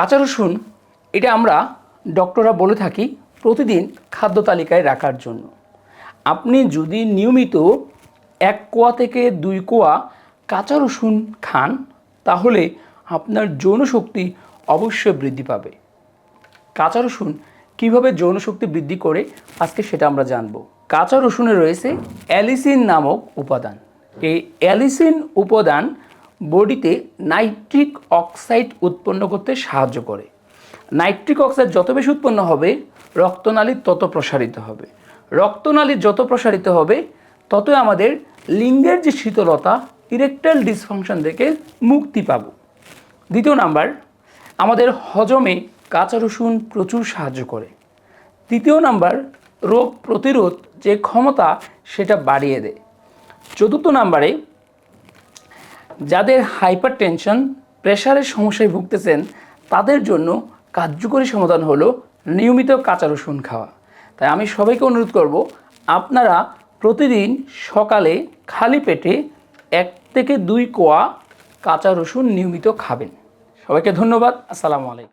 কাঁচা রসুন, এটা আমরা ডক্টররা বলে থাকি প্রতিদিন খাদ্য তালিকায় রাখার জন্য। আপনি যদি নিয়মিত এক কোয়া থেকে দুই কোয়া কাঁচা রসুন খান, তাহলে আপনার যৌন শক্তি অবশ্যই বৃদ্ধি পাবে। কাঁচা রসুন কীভাবে যৌন শক্তি বৃদ্ধি করে, আজকে সেটা আমরা জানব। কাঁচা রসুনে রয়েছে অ্যালিসিন নামক উপাদান। এই অ্যালিসিন উপাদান বডিতে নাইট্রিক অক্সাইড উৎপন্ন করতে সাহায্য করে। নাইট্রিক অক্সাইড যত বেশি উৎপন্ন হবে, রক্তনালী তত প্রসারিত হবে। রক্তনালী যত প্রসারিত হবে, ততই আমাদের লিঙ্গের যে শীতলতা, ইরেকটাইল ডিসফাংশন থেকে মুক্তি পাব। দ্বিতীয় নাম্বার, আমাদের হজমে কাঁচা রসুন প্রচুর সাহায্য করে। তৃতীয় নাম্বার, রোগ প্রতিরোধ যে ক্ষমতা, সেটা বাড়িয়ে দেয়। চতুর্থ নাম্বারে যাদের হাইপার টেনশন প্রেশারের সমস্যায় ভুগতেছেন, তাদের জন্য কার্যকরী সমাধান হলো নিয়মিত কাঁচা রসুন খাওয়া। তাই আমি সবাইকে অনুরোধ করব, আপনারা প্রতিদিন সকালে খালি পেটে এক থেকে দুই কোয়া কাঁচা রসুন নিয়মিত খাবেন। সবাইকে ধন্যবাদ, আসসালামু আলাইকুম।